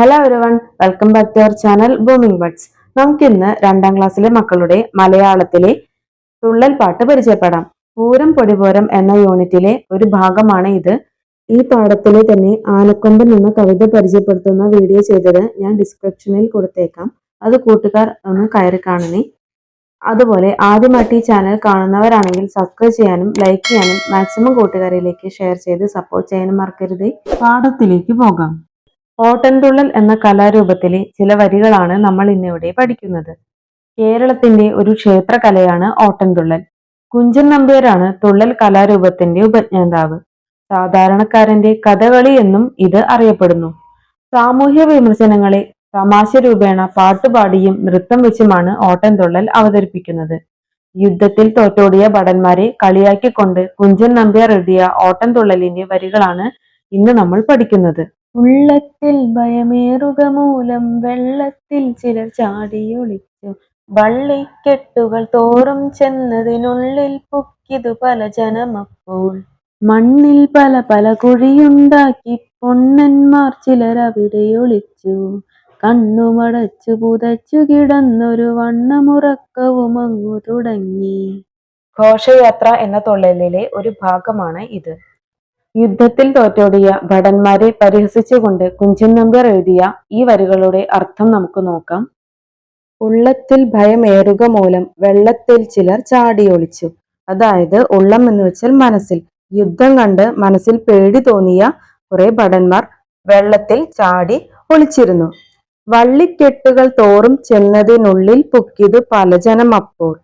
Hello everyone welcome back to our channel Booming Buds നമുക്കിന്ന് രണ്ടാം ക്ലാസ്സിലെ മക്കളുടെ മലയാളത്തിലെ തുള്ളൽ പാട്ട് പരിചയപ്പെടാം. പൂരം പൊടിപൂരം എന്ന യൂണിറ്റിലെ ഒരു ഭാഗമാണ് ഇത്. ഈ പാഠത്തിലെ തന്നെ ആനക്കൊമ്പൻ എന്ന കവിത പരിചയപ്പെടുത്തുന്ന വീഡിയോ ചെയ്തത് ഞാൻ ഡിസ്ക്രിപ്ഷനിൽ കൊടുത്തേക്കാം. അത് കൂട്ടുകാർ ഒന്ന് കയറി കാണണേ. അതുപോലെ ആദ്യമായിട്ട് ഈ ചാനൽ കാണുന്നവരാണെങ്കിൽ സബ്സ്ക്രൈബ് ചെയ്യാനും ലൈക്ക് ചെയ്യാനും മാക്സിമം കൂട്ടുകാരിലേക്ക് ഷെയർ ചെയ്ത് സപ്പോർട്ട് ചെയ്യാനും മറക്കരുത്. പാഠത്തിലേക്ക് പോകാം. ഓട്ടൻതുള്ളൽ എന്ന കലാരൂപത്തിലെ ചില വരികളാണ് നമ്മൾ ഇന്നിവിടെ പഠിക്കുന്നത്. കേരളത്തിന്റെ ഒരു ക്ഷേത്രകലയാണ് ഓട്ടൻതുള്ളൽ. കുഞ്ചൻ നമ്പ്യാരാണ് തുള്ളൽ കലാരൂപത്തിന്റെ ഉപജ്ഞാതാവ്. സാധാരണക്കാരന്റെ കഥകളി എന്നും ഇത് അറിയപ്പെടുന്നു. സാമൂഹ്യ വിമർശനങ്ങളെ തമാശ രൂപേണ പാട്ടുപാടിയും നൃത്തം വെച്ചുമാണ് ഓട്ടൻതുള്ളൽ അവതരിപ്പിക്കുന്നത്. യുദ്ധത്തിൽ തോറ്റോടിയ ഭടന്മാരെ കളിയാക്കിക്കൊണ്ട് കുഞ്ചൻ നമ്പ്യാർ എഴുതിയ ഓട്ടൻതുള്ളലിന്റെ വരികളാണ് ഇന്ന് നമ്മൾ പഠിക്കുന്നത്. ഉള്ളത്തിൽ ഭയമേറുക മൂലം വെള്ളത്തിൽ ചിലർ ചാടിയൊളിച്ചു. വള്ളിക്കെട്ടുകൾ തോറും ചെന്നതിനുള്ളിൽ പൊക്കിതു പല ജനമപ്പോൾ മണ്ണിൽ പല പല കുഴിയുണ്ടാക്കി പൊണ്ണന്മാർ ചിലർ അവിടെ ഒളിച്ചു. കണ്ണുമടച്ചു പുതച്ചു കിടന്നൊരു വണ്ണമുറക്കവും അങ്ങു തുടങ്ങി. ഘോഷയാത്ര എന്ന തൊള്ളലിലെ ഒരു ഭാഗമാണ് ഇത്. യുദ്ധത്തിൽ തോറ്റോടിയ ഭടന്മാരെ പരിഹസിച്ചുകൊണ്ട് കുഞ്ചൻ നമ്പ്യാർ എഴുതിയ ഈ വരികളുടെ അർത്ഥം നമുക്ക് നോക്കാം. ഉള്ളത്തിൽ ഭയമേറുക മൂലം വെള്ളത്തിൽ ചിലർ ചാടിയൊളിച്ചു അതായത് ഉള്ളം എന്ന് വെച്ചാൽ മനസ്സിൽ. യുദ്ധം കണ്ട് മനസ്സിൽ പേടി തോന്നിയ കുറെ ഭടന്മാർ വെള്ളത്തിൽ ചാടി ഒളിച്ചിരുന്നു. വള്ളിക്കെട്ടുകൾ തോറും ചെന്നതിനുള്ളിൽ പൊക്കിയത് പലജനം അപ്പോൾ.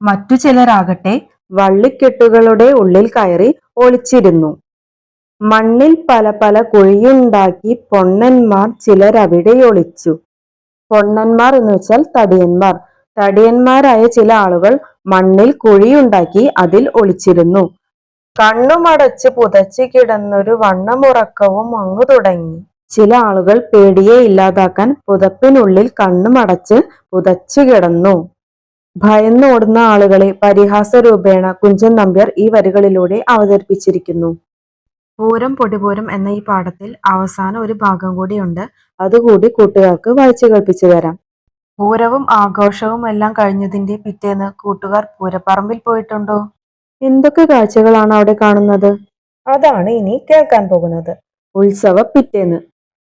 മറ്റു ചിലരാകട്ടെ വള്ളിക്കെട്ടുകളുടെ ഉള്ളിൽ കയറി ഒളിച്ചിരുന്നു. മണ്ണിൽ പല പല കുഴിയുണ്ടാക്കി പൊണ്ണന്മാർ ചിലരവിടെ ഒളിച്ചു. പൊണ്ണന്മാർ എന്ന് വെച്ചാൽ തടിയന്മാർ. തടിയന്മാരായ ചില ആളുകൾ മണ്ണിൽ കുഴിയുണ്ടാക്കി അതിൽ ഒളിച്ചിരുന്നു. കണ്ണുമടച്ച് പുതച്ചു കിടന്നൊരു വണ്ണമുറക്കവും അങ്ങു തുടങ്ങി. ചില ആളുകൾ പേടിയെ ഇല്ലാതാക്കാൻ പുതപ്പിനുള്ളിൽ കണ്ണുമടച്ച് പുതച്ചു കിടന്നു. ഭയന്നോടുന്ന ആളുകളെ പരിഹാസ രൂപേണ കുഞ്ചൻ നമ്പ്യാർ ഈ വരികളിലൂടെ അവതരിപ്പിച്ചിരിക്കുന്നു. പൂരം പൊടിപൂരം എന്ന ഈ പാഠത്തിൽ അവസാന ഒരു ഭാഗം കൂടിയുണ്ട്. അതുകൂടി കൂട്ടുകാർക്ക് വായിച്ചു കേൾപ്പിച്ചു തരാം. പൂരവും ആഘോഷവും എല്ലാം കഴിഞ്ഞതിന്റെ പിറ്റേന്ന് കൂട്ടുകാർ പൂരപ്പറമ്പിൽ പോയിട്ടുണ്ടോ? എന്തൊക്കെ കാഴ്ചകളാണ് അവിടെ കാണുന്നത്? അതാണ് ഇനി കേൾക്കാൻ പോകുന്നത്. ഉത്സവ പിറ്റേന്ന്.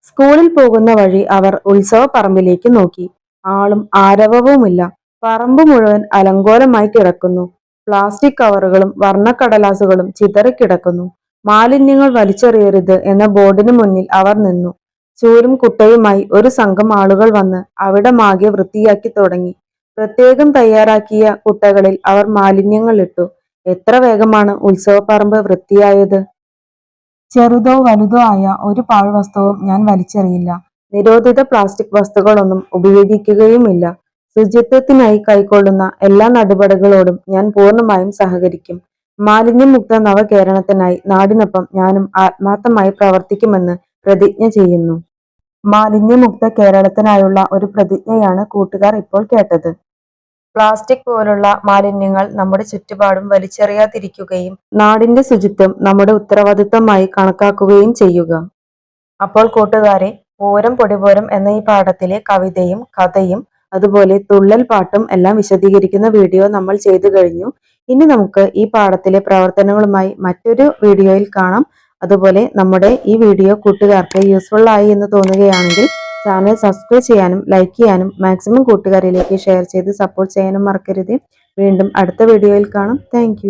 സ്കൂളിൽ പോകുന്ന വഴി അവർ ഉത്സവ പറമ്പിലേക്ക് നോക്കി. ആളും ആരവവുമില്ല. പറമ്പ് മുഴുവൻ അലങ്കോലമായി കിടക്കുന്നു. പ്ലാസ്റ്റിക് കവറുകളും വർണക്കടലാസുകളും ചിതറിക്കിടക്കുന്നു. മാലിന്യങ്ങൾ വലിച്ചെറിയരുത് എന്ന ബോർഡിന് മുന്നിൽ അവർ നിന്നു. ചൂരും കുട്ടയുമായി ഒരു സംഘം ആളുകൾ വന്ന് അവിടെ മാകെ വൃത്തിയാക്കി തുടങ്ങി. പ്രത്യേകം തയ്യാറാക്കിയ കുട്ടകളിൽ അവർ മാലിന്യങ്ങൾ ഇട്ടു. എത്ര വേഗമാണ് ഉത്സവപ്പറമ്പ് വൃത്തിയായത്? ചെറുതോ വലുതോ ആയ ഒരു പാഴ്വസ്തുവും ഞാൻ വലിച്ചെറിയില്ല. നിരോധിത പ്ലാസ്റ്റിക് വസ്തുക്കളൊന്നും ഉപയോഗിക്കുകയുമില്ല. ശുചിത്വത്തിനായി കൈക്കൊള്ളുന്ന എല്ലാ നടപടികളോടും ഞാൻ പൂർണമായും സഹകരിക്കും. മാലിന്യമുക്ത നവകേരളത്തിനായി നാടിനൊപ്പം ഞാനും ആത്മാർത്ഥമായി പ്രവർത്തിക്കുമെന്ന് പ്രതിജ്ഞ ചെയ്യുന്നു. മാലിന്യമുക്ത കേരളത്തിനായുള്ള ഒരു പ്രതിജ്ഞയാണ് കൂട്ടുകാർ ഇപ്പോൾ കേട്ടത്. പ്ലാസ്റ്റിക് പോലുള്ള മാലിന്യങ്ങൾ നമ്മുടെ ചുറ്റുപാടും വലിച്ചെറിയാതിരിക്കുകയും നാടിന്റെ ശുചിത്വം നമ്മുടെ ഉത്തരവാദിത്വമായി കണക്കാക്കുകയും ചെയ്യുക. അപ്പോൾ കൂട്ടുകാരെ പൂരം പൊടിപൂരം എന്ന ഈ പാഠത്തിലെ കവിതയും കഥയും അതുപോലെ തുള്ളൽ പാട്ടും എല്ലാം വിശദീകരിക്കുന്ന വീഡിയോ നമ്മൾ ചെയ്തു കഴിഞ്ഞു. ഇനി നമുക്ക് ഈ പാഠത്തിലെ പ്രവർത്തനങ്ങളുമായി മറ്റൊരു വീഡിയോയിൽ കാണാം. അതുപോലെ നമ്മുടെ ഈ വീഡിയോ കൂട്ടുകാർക്ക് യൂസ്ഫുൾ ആയി എന്ന് തോന്നുകയാണെങ്കിൽ ചാനൽ സബ്സ്ക്രൈബ് ചെയ്യാനും ലൈക്ക് ചെയ്യാനും മാക്സിമം കൂട്ടുകാരിലേക്ക് ഷെയർ ചെയ്ത് സപ്പോർട്ട് ചെയ്യാനും മറക്കരുത്. വീണ്ടും അടുത്ത വീഡിയോയിൽ കാണാം. താങ്ക്